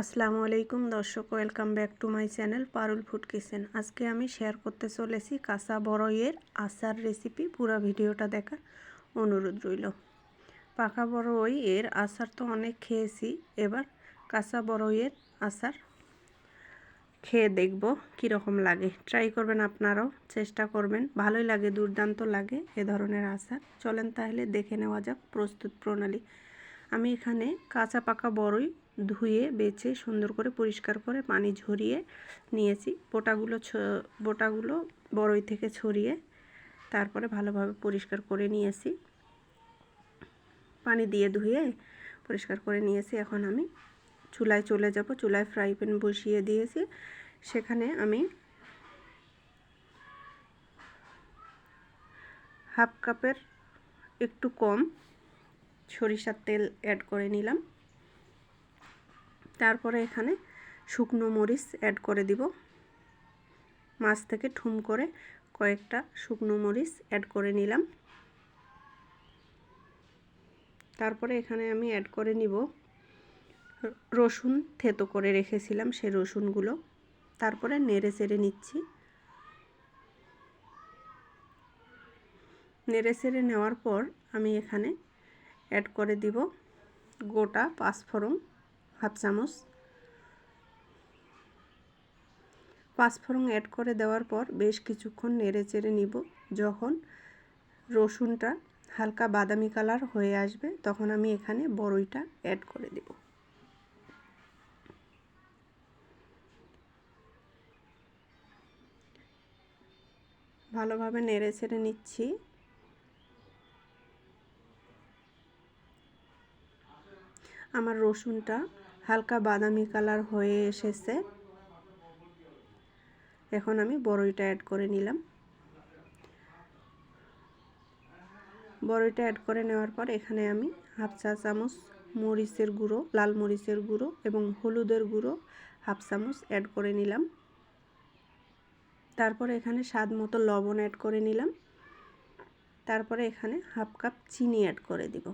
আসসালামু আলাইকুম দর্শক welcome back to my channel Parul food kitchen আজকে আমি শেয়ার করতে চলেছি কাঁচা বড়ইয়ের আচার রেসিপি পুরো ভিডিওটা দেখার অনুরোধ রইল। পাকা বড়ই এর আচার তো অনেক খেয়েছি, এবার কাঁচা বড়ইয়ের আচার খেয়ে দেখব কীরকম লাগে। ট্রাই করবেন আপনারাও, চেষ্টা করবেন, ভালোই লাগে, দুর্দান্ত লাগে এ ধরনের আচার। চলেন তাহলে দেখে নেওয়া যাক প্রস্তুত প্রণালী। আমি এখানে কাঁচা পাকা বড়ই ধুয়ে, বেছে, সুন্দর করে পরিষ্কার করে পানি ঝরিয়ে নিয়েছি। বোটাগুলো বোটাগুলো বড়ই থেকে ছড়িয়ে তারপরে ভালোভাবে পরিষ্কার করে নিয়েছি। পানি দিয়ে ধুয়ে পরিষ্কার করে নিয়েছি। এখন আমি চুলায় চলে যাব। চুলায় ফ্রাই প্যান বসিয়ে দিয়েছি। সেখানে আমি হাফ কাপের একটু কম সরিষার তেল অ্যাড করে নিলাম। তারপরে এখানে শুকনো মরিচ অ্যাড করে দিব। মাছ থেকে ঠুম করে কয়েকটা শুকনো মরিচ অ্যাড করে নিলাম। তারপরে এখানে আমি অ্যাড করে নিব রসুন থেতো করে রেখেছিলাম সে রসুনগুলো। তারপরে নেড়ে চেড়ে নিচ্ছি। নেড়ে চেড়ে নেওয়ার পর আমি এখানে অ্যাড করে দিব গোটা পাঁচফোড়ন হাফ চামচ পাঁচফোড়ন অ্যাড করে দেওয়ার পর বেশ কিছুক্ষণ নেড়ে চেড়ে নিব। যখন রসুনটা হালকা বাদামি কালার হয়ে আসবে, তখন আমি এখানে বড়ইটা অ্যাড করে দেব। ভালোভাবে নেড়ে চেড়ে নিচ্ছি। আমার রসুনটা হালকা বাদামি কালার হয়ে এসেছে। এখন আমি বড়ইটা অ্যাড করে নিলাম। বড়ইটা অ্যাড করে নেওয়ার পর এখানে আমি হাফ চা চামচ মরিচের গুঁড়ো, লাল মরিচের গুঁড়ো এবং হলুদের গুঁড়ো হাফ চামচ অ্যাড করে নিলাম। তারপরে এখানে স্বাদ মতো লবণ অ্যাড করে নিলাম। তারপরে এখানে হাফ কাপ চিনি অ্যাড করে দিব।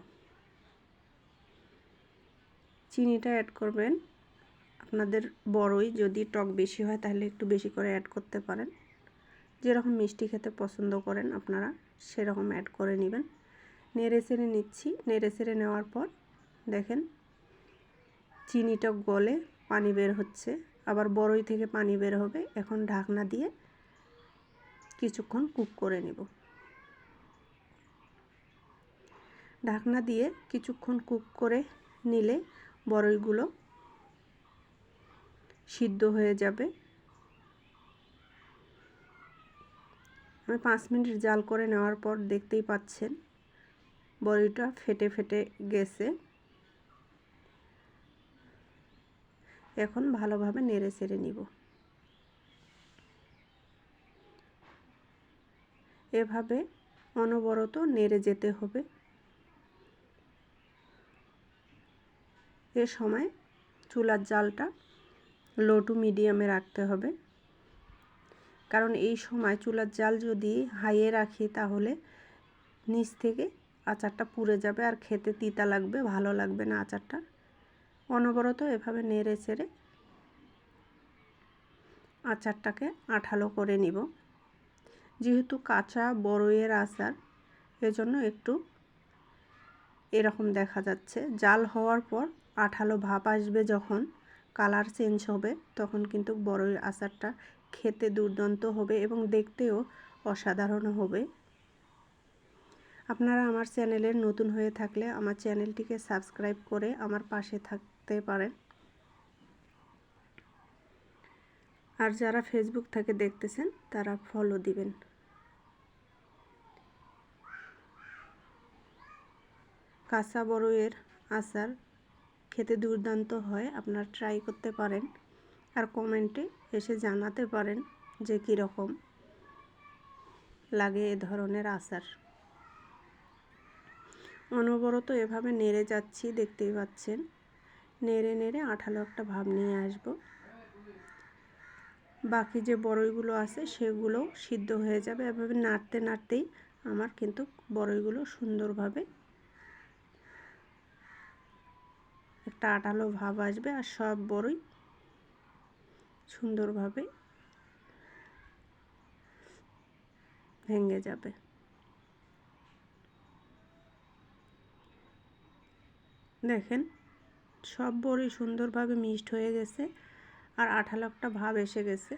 চিনিটা অ্যাড করবেন। আপনাদের বড়ই যদি টক বেশি হয় তাহলে একটু বেশি করে অ্যাড করতে পারেন। যেরকম মিষ্টি খেতে পছন্দ করেন আপনারা, সেরকম অ্যাড করে নেবেন। নেড়ে চেড়ে নিচ্ছি। নেড়ে চেড়ে নেওয়ার পর দেখেন চিনিটা গলে পানি বের হচ্ছে। আবার বড়ই থেকে পানি বের হবে। এখন ঢাকনা দিয়ে কিছুক্ষণ কুক করে নেব। ঢাকনা দিয়ে কিছুক্ষণ কুক করে নিলে বড়ইগুলো সিদ্ধ হয়ে যাবে। আমি পাঁচ মিনিট জাল করে নেওয়ার পর দেখতেই পাচ্ছেন বড়িটা ফেটে ফেটে গেছে। এখন ভালোভাবে নেড়ে চেড়ে নিব। এভাবে অনবরত নেড়ে যেতে হবে। এ সময়? চুলার জালটা লো টু মিডিয়ামে রাখতে হবে। কারণ এই সময় চুলার জাল যদি হাইয়ে রাখি তাহলে নিচ থেকে আচারটা পুড়ে যাবে আর খেতে তিতা লাগবে, ভালো লাগবে না আচারটা। অনবরত এভাবে নেড়ে চেড়ে আচারটাকে আঠালো করে নিব। যেহেতু কাঁচা বড়ইয়ের আচার, এজন্য একটু এরকম দেখা যাচ্ছে। জাল হওয়ার পর আঠালো ভাব আসবে যখন কালার চেঞ্জ হবে, তখন কিন্তু বড়ই আচারটা খেতে দুর্দান্ত হবে এবং দেখতেও অসাধারণ হবে। আপনারা আমার চ্যানেলের নতুন হয়ে থাকলে আমার চ্যানেলটিকে সাবস্ক্রাইব করে আমার পাশে থাকতে পারেন। আর যারা ফেসবুক থেকে দেখতেছেন, তারা ফলো দিবেন। কাঁচা বড়ইয়ের আচার খেতে দুর্দান্ত হয়, আপনারা ট্রাই করতে পারেন। আর কমেন্টে এসে জানাতে পারেন যে কীরকম লাগে এ ধরনের আচার। অনবরত এভাবে নেড়ে যাচ্ছি, দেখতেই পাচ্ছেন। নেড়ে নেড়ে আঠালো একটা ভাব নিয়ে আসব। বাকি যে বড়ইগুলো আছে সেগুলো সিদ্ধ হয়ে যাবে। এভাবে নাড়তে নাড়তেই আমার কিন্তু বড়ইগুলো সুন্দরভাবে একটা আটালো ভাব আসবে আর সব বড়ই সুন্দরভাবে ভেঙে যাবে। দেখেন, সব বড়ই সুন্দরভাবে মিক্সড হয়ে গেছে আর আঠালো একটা ভাব এসে গেছে।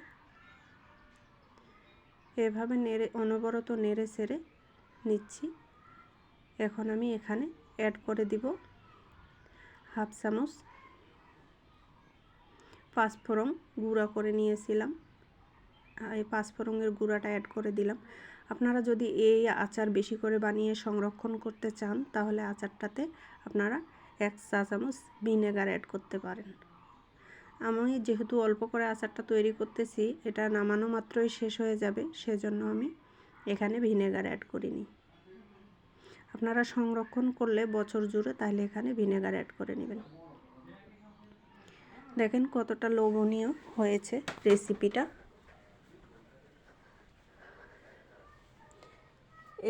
এভাবে নেড়ে, অনবরত নেড়ে সেড়ে নিচ্ছি। এখন আমি এখানে অ্যাড করে দিব। হাফ চামচ পাঁচফোড়ন গুঁড়া করে নিয়েছিলাম। এই পাঁচফোড়নের গুঁড়াটা অ্যাড করে দিলাম। আপনারা যদি এই আচার বেশি করে বানিয়ে সংরক্ষণ করতে চান, তাহলে আচারটাতে আপনারা এক চা চামচ ভিনেগার অ্যাড করতে পারেন। আমি যেহেতু অল্প করে আচারটা তৈরি করতেছি, এটা নামানো মাত্রই শেষ হয়ে যাবে, সেজন্য আমি এখানে ভিনেগার অ্যাড করিনি। আপনারা সংরক্ষণ করলে বছর জুড়ে তাহলে এখানে ভিনেগার অ্যাড করে নেবেন। দেখেন কতটা লোভনীয় হয়েছে রেসিপিটা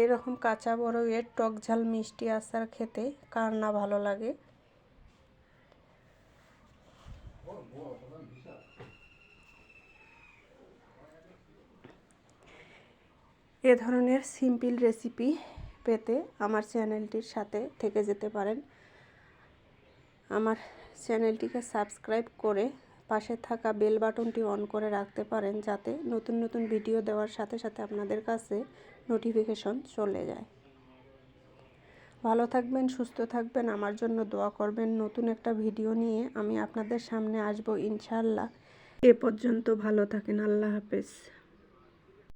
এরকম কাঁচা বড়ইয়ের টক ঝাল মিষ্টি আচার খেতে কার না ভালো লাগে। এ ধরনের সিম্পল রেসিপি পেতে আমার চ্যানেলটির সাথে থেকে যেতে পারেন। আমার চ্যানেলটিকে সাবস্ক্রাইব করে পাশে থাকা বেল বাটনটি অন করে রাখতে পারেন যাতে নতুন নতুন ভিডিও দেওয়ার সাথে সাথে আপনাদের কাছে নোটিফিকেশন চলে যায়। ভালো থাকবেন, সুস্থ থাকবেন, আমার জন্য দোয়া করবেন। নতুন একটা ভিডিও নিয়ে আমি আপনাদের সামনে আসব ইনশাল্লাহ এ পর্যন্ত ভালো থাকেন, আল্লাহ হাফেজ।